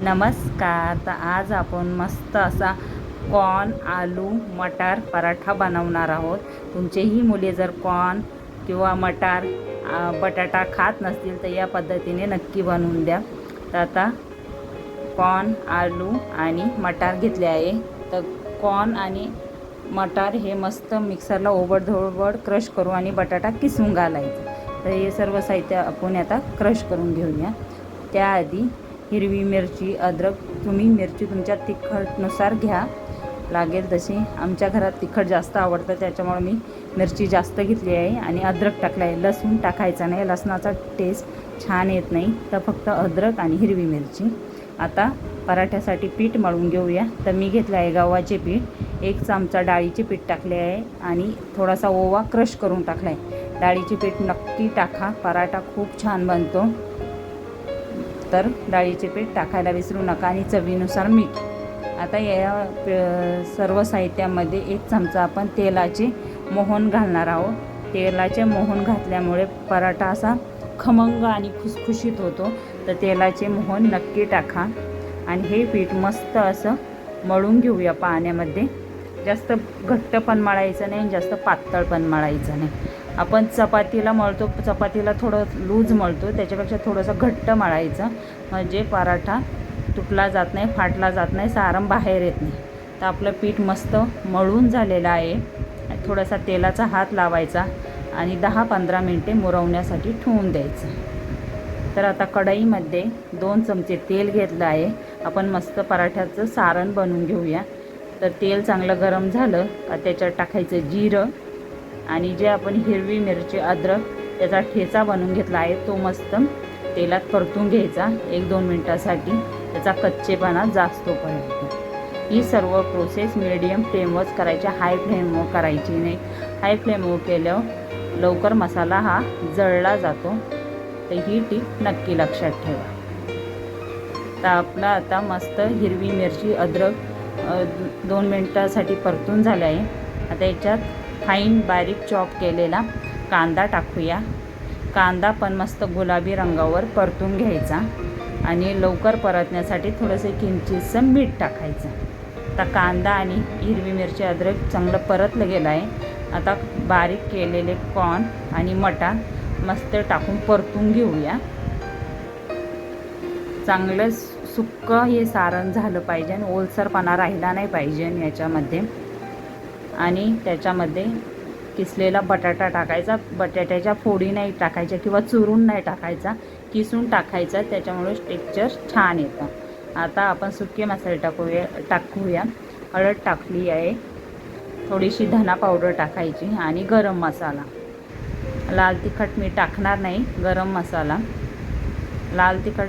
नमस्कार. तर आज आपण मस्त असा कॉर्न आलू मटार पराठा बनवणार आहोत. तुमचेही मुले जर कॉर्न किंवा मटार बटाटा खात नसतील तर या पद्धतीने नक्की बनवून द्या. तर आता कॉर्न आलू आणि मटार घेतले आहे. तर कॉर्न आणि मटार हे मस्त मिक्सरला ओबडधोबड क्रश करू आणि बटाटा किसून घालायचं. तर हे सर्व साहित्य आपण आता क्रश करून घेऊया. त्याआधी हिरवी मिरची अद्रक तुम्ही मिरची तुमच्या तिखटनुसार घ्या. लागेल तशी. आमच्या घरात तिखट जास्त आवडतं त्याच्यामुळे मी मिरची जास्त घेतली आहे आणि अद्रक टाकलं आहे लसूण टाकायचा नाही लसणाचा टेस्ट छान येत नाही. तर फक्त अद्रक आणि हिरवी मिरची. आता पराठ्यासाठी पीठ मळून घेऊया. तर मी घेतलं आहे गव्हाचे पीठ. एक चमचा डाळीचे पीठ टाकले आहे आणि थोडासा ओवा क्रश करून टाकला आहे डाळीचे पीठ नक्की टाका. पराठा खूप छान बनतो. तर डाळीचे पीठ टाकायला विसरू नका आणि चवीनुसार मीठ. आता या सर्व साहित्यामध्ये एक चमचा आपण तेलाचे मोहन घालणार आहोत. तेलाचे मोहन घातल्यामुळे पराठा असा खमंग आणि खुसखुशीत होतो. तर तेलाचे मोहन नक्की टाका आणि हे पीठ मस्त असं मळून घेऊया पाण्यामध्ये. जास्त घट्ट पण मळायचं नाही आणि जास्त पातळ पण मळायचं नाही. आपण चपातीला मळतो चपातीला थोडं लूज मळतो त्याच्यापेक्षा थोडंसं घट्ट मळायचं. म्हणजे पराठा तुटला जात नाही फाटला जात नाही सारम बाहेर येत नाही. तर आपलं पीठ मस्त मळून झालेलं आहे. थोडासा तेलाचा हात लावायचा आणि दहा पंधरा मिनटे मुरवण्यासाठी ठेवून द्यायचं. तर आता कढईमध्ये दोन चमचे तेल घेतलं आहे. आपण मस्त पराठ्याचं सारण बनवून घेऊया. तर तेल चांगलं गरम झालं का त्याच्यात टाकायचं जिरं. आणि जे आपण हिरवी मिरची अद्रक त्याचा ठेचा बनवून घेतला आहे तो मस्त तेलात परतून घ्यायचा एक दोन मिनटासाठी. त्याचा कच्चेपणा जास्तोपर्यंत ही सर्व प्रोसेस मिडियम फ्लेमवरच करायची हाय फ्लेमवर करायची नाही. हाय फ्लेमवर केल्यावर लवकर मसाला हा जळला जातो. तर ही टीप नक्की लक्षात ठेवा. तर आपला आता मस्त हिरवी मिरची अद्रक दोन मिनटासाठी परतून झालं आहे. आता याच्यात फाईन बारीक चॉप केलेला कांदा टाकूया. कांदा पण मस्त गुलाबी रंगावर परतून घ्यायचा आणि लवकर परतण्यासाठी थोडंसं किंचितसं मीठ टाकायचं. आता कांदा आणि हिरवी मिरची अद्रक चांगलं परतलं गेलं आहे. आता बारीक केलेले कॉर्न आणि मटार मस्त टाकून परतून घेऊया. चांगलं सुक्क हे सारण झालं पाहिजे आणि ओलसरपणा राहिला नाही पाहिजे याच्यामध्ये. आणि त्याच्यामध्ये किसलेला बटाटा टाकायचा. बटाट्याच्या फोडी नाही टाकायच्या किंवा चुरून नाही टाकायचा. किसून टाकायचा. त्याच्यामुळे टेक्चर छान येतं. आता आपण सुके मसाले टाकूया टाकूया. हळद टाकली आहे. थोडीशी धना पावडर टाकायची आणि गरम मसाला. लाल तिखट मी टाकणार नाही गरम मसाला. लाल तिखट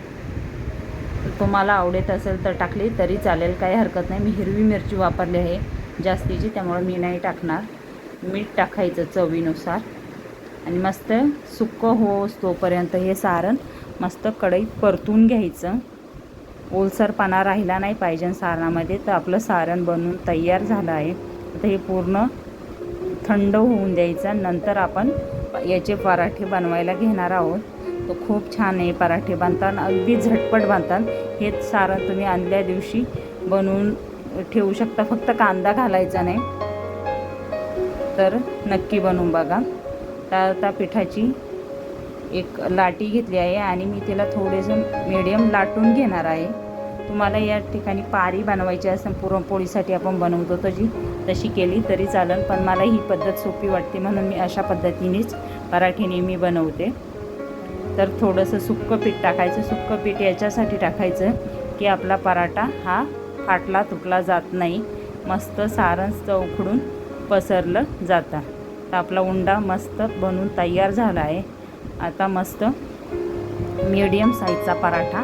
तुम्हाला आवडत असेल तर टाकली तरी चालेल. काही हरकत नाही. मी हिरवी मिरची वापरली आहे. जास्तीची त्यामुळे मी नाही टाकणार. मीठ टाकायचं चवीनुसार. आणि मस्त सुक्कं होस तोपर्यंत हे सारण मस्त कढईत परतून घ्यायचं. ओलसरपणा राहिला नाही पाहिजे सारणामध्ये तर आपलं सारण बनून तयार झालं आहे. आता हे पूर्ण थंड होऊन द्यायचं नंतर आपण याचे पराठे बनवायला घेणार आहोत. तो खूप छान आहे पराठे बनतात अगदी झटपट बांधतात हे सारण तुम्ही आणल्या दिवशी बनवून ठेवू शकता फक्त कांदा घालायचा नाही. तर नक्की बनवून बघा. त्या आता पिठाची एक लाटी घेतली आहे आणि मी तिला थोडेसं मीडियम लाटून घेणार आहे. तुम्हाला या ठिकाणी पारी बनवायची असेल पुरणपोळीसाठी आपण बनवतो तशी तशी केली तरी चालेल पण मला ही पद्धत सोपी वाटते म्हणून मी अशा पद्धतीनेच पराठे नेहमी बनवते. तर थोडंसं सुक्कं पीठ टाकायचं सुक्कं पीठ याच्यासाठी टाकायचं की आपला पराठा हा फाटला तुटला जात नाही. मस्त सारण उखडून पसरलं जातं. तर आपला उंडा मस्त बनून तयार झाला आहे. आता मस्त मीडियम साईजचा पराठा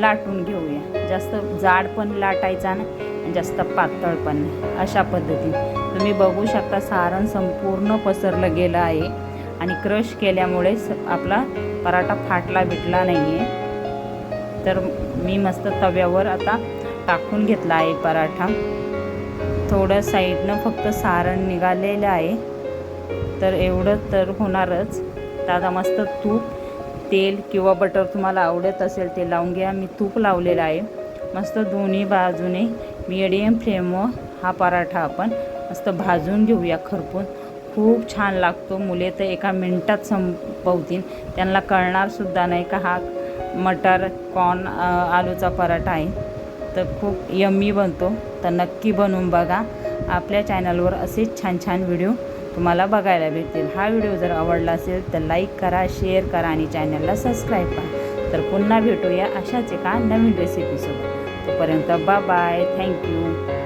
लाटून घेऊया. जास्त जाड पण लाटायचा नाही आणि जास्त पातळ पण नाही. अशा पद्धतीने. तुम्ही बघू शकता सारण संपूर्ण पसरलं गेलं आहे. आणि क्रश केल्यामुळे स आपला पराठा फाटला बिटला नाही आहे तर मी मस्त तव्यावर आता टाकून घेतला आहे पराठा. थोडं साईडनं फक्त सारण निघालेलं आहे. तर एवढं तर होणारच. दादा मस्त तूप तेल किंवा बटर तुम्हाला आवडत असेल ते लावून घ्या. मी तूप लावलेलं आहे. मस्त दोन्ही बाजूने मिडियम फ्लेमवर हा पराठा आपण मस्त भाजून घेऊया खरपून. खूप छान लागतो. मुले तर एका मिनटात संपवतील. त्यांना कळणारसुद्धा नाही का हा मटर कॉर्न आलूचा पराठा आहे. तर खूप यम्मी बनतो. तर नक्की बनवून बघा. आपल्या चॅनलवर असेच छान छान व्हिडिओ तुम्हाला बघायला भेटतील. हा व्हिडिओ जर आवडला असेल तर लाईक करा शेअर करा आणि चॅनलला सबस्क्राईब करा. तर पुन्हा भेटूया अशाच एका नवीन रेसिपीसोबत तोपर्यंत बा बाय थँक्यू